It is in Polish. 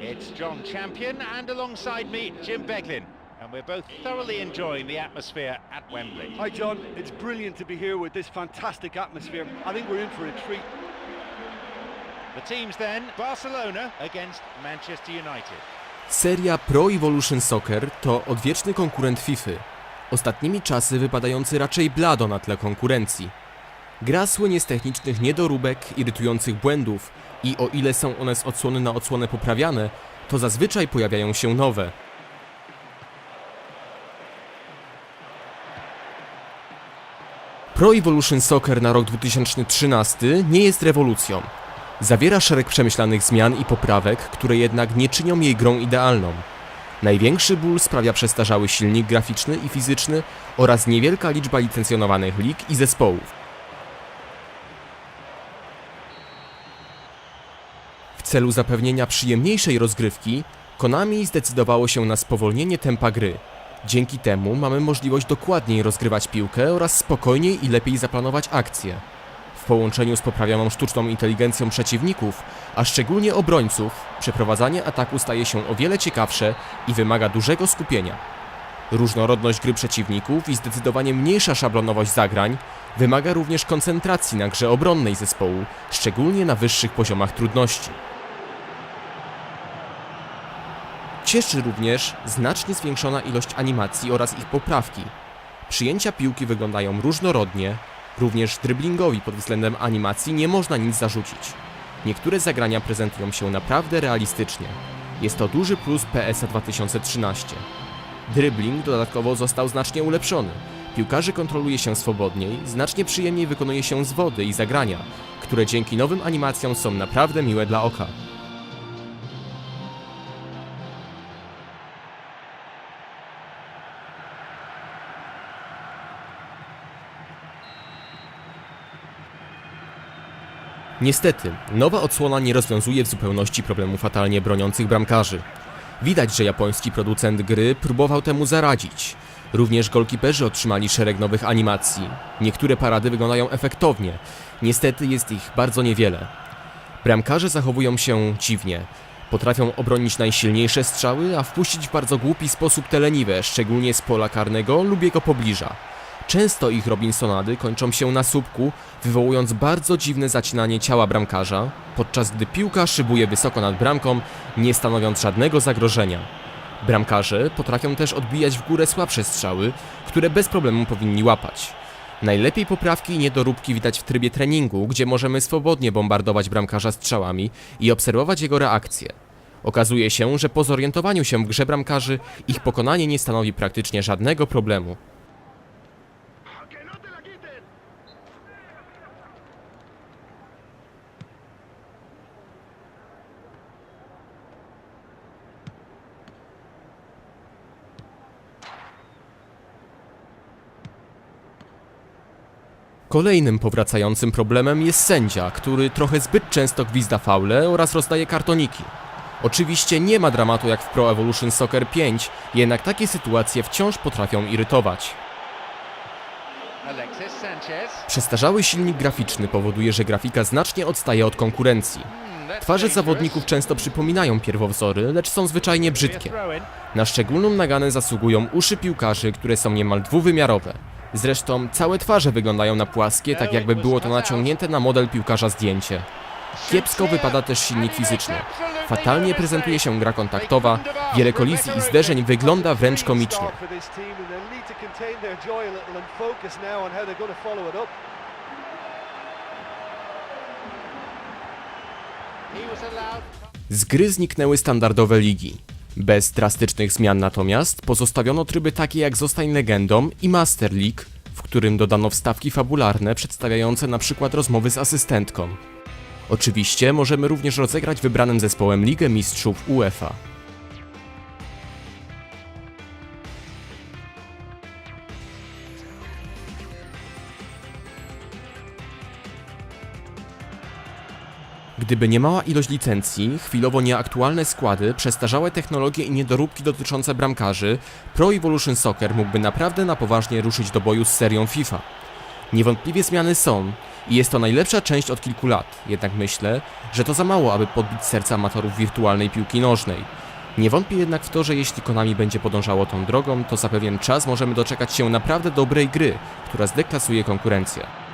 It's John Champion and alongside me, Jim Beglin. And we're both thoroughly enjoying the atmosphere at Wembley. Hi, John. It's brilliant to be here with this fantastic atmosphere. I think we're in for a treat. The teams then, Barcelona against Manchester United. Seria Pro Evolution Soccer to odwieczny konkurent FIFA. Ostatnimi czasy wypadający raczej blado na tle konkurencji. Gra słynie z technicznych niedoróbek, irytujących błędów i o ile są one z odsłony na odsłonę poprawiane, to zazwyczaj pojawiają się nowe. Pro Evolution Soccer na rok 2013 nie jest rewolucją. Zawiera szereg przemyślanych zmian i poprawek, które jednak nie czynią jej grą idealną. Największy ból sprawia przestarzały silnik graficzny i fizyczny oraz niewielka liczba licencjonowanych lig i zespołów. Celu zapewnienia przyjemniejszej rozgrywki, Konami zdecydowało się na spowolnienie tempa gry. Dzięki temu mamy możliwość dokładniej rozgrywać piłkę oraz spokojniej i lepiej zaplanować akcje. W połączeniu z poprawioną sztuczną inteligencją przeciwników, a szczególnie obrońców, przeprowadzanie ataku staje się o wiele ciekawsze i wymaga dużego skupienia. Różnorodność gry przeciwników i zdecydowanie mniejsza szablonowość zagrań wymaga również koncentracji na grze obronnej zespołu, szczególnie na wyższych poziomach trudności. Cieszy również znacznie zwiększona ilość animacji oraz ich poprawki. Przyjęcia piłki wyglądają różnorodnie, również driblingowi pod względem animacji nie można nic zarzucić. Niektóre zagrania prezentują się naprawdę realistycznie. Jest to duży plus PSA 2013. Dribbling dodatkowo został znacznie ulepszony. Piłkarzy kontroluje się swobodniej, znacznie przyjemniej wykonuje się z wody i zagrania, które dzięki nowym animacjom są naprawdę miłe dla oka. Niestety, nowa odsłona nie rozwiązuje w zupełności problemu fatalnie broniących bramkarzy. Widać, że japoński producent gry próbował temu zaradzić. Również golkiperzy otrzymali szereg nowych animacji. Niektóre parady wyglądają efektownie, niestety jest ich bardzo niewiele. Bramkarze zachowują się dziwnie. Potrafią obronić najsilniejsze strzały, a wpuścić w bardzo głupi sposób te leniwe, szczególnie z pola karnego lub jego pobliża. Często ich Robinsonady kończą się na słupku, wywołując bardzo dziwne zacinanie ciała bramkarza, podczas gdy piłka szybuje wysoko nad bramką, nie stanowiąc żadnego zagrożenia. Bramkarze potrafią też odbijać w górę słabsze strzały, które bez problemu powinni łapać. Najlepiej poprawki i niedoróbki widać w trybie treningu, gdzie możemy swobodnie bombardować bramkarza strzałami i obserwować jego reakcje. Okazuje się, że po zorientowaniu się w grze bramkarzy, ich pokonanie nie stanowi praktycznie żadnego problemu. Kolejnym powracającym problemem jest sędzia, który trochę zbyt często gwizda faule oraz rozdaje kartoniki. Oczywiście nie ma dramatu jak w Pro Evolution Soccer 5, jednak takie sytuacje wciąż potrafią irytować. Przestarzały silnik graficzny powoduje, że grafika znacznie odstaje od konkurencji. Hmm, Twarze zawodników często przypominają pierwowzory, lecz są zwyczajnie brzydkie. Na szczególną naganę zasługują uszy piłkarzy, które są niemal dwuwymiarowe. Zresztą całe twarze wyglądają na płaskie, tak jakby było to naciągnięte na model piłkarza zdjęcie. Kiepsko wypada też silnik fizyczny. Fatalnie prezentuje się gra kontaktowa, wiele kolizji i zderzeń wygląda wręcz komicznie. Z gry zniknęły standardowe ligi. Bez drastycznych zmian natomiast pozostawiono tryby takie jak Zostań Legendą i Master League, w którym dodano wstawki fabularne przedstawiające przykład rozmowy z asystentką. Oczywiście możemy również rozegrać wybranym zespołem Ligę Mistrzów UEFA. Gdyby nie mała ilość licencji, chwilowo nieaktualne składy, przestarzałe technologie i niedoróbki dotyczące bramkarzy, Pro Evolution Soccer mógłby naprawdę na poważnie ruszyć do boju z serią FIFA. Niewątpliwie zmiany są i jest to najlepsza część od kilku lat, jednak myślę, że to za mało, aby podbić serca amatorów wirtualnej piłki nożnej. Nie wątpię jednak w to, że jeśli Konami będzie podążało tą drogą, to za pewien czas możemy doczekać się naprawdę dobrej gry, która zdeklasuje konkurencję.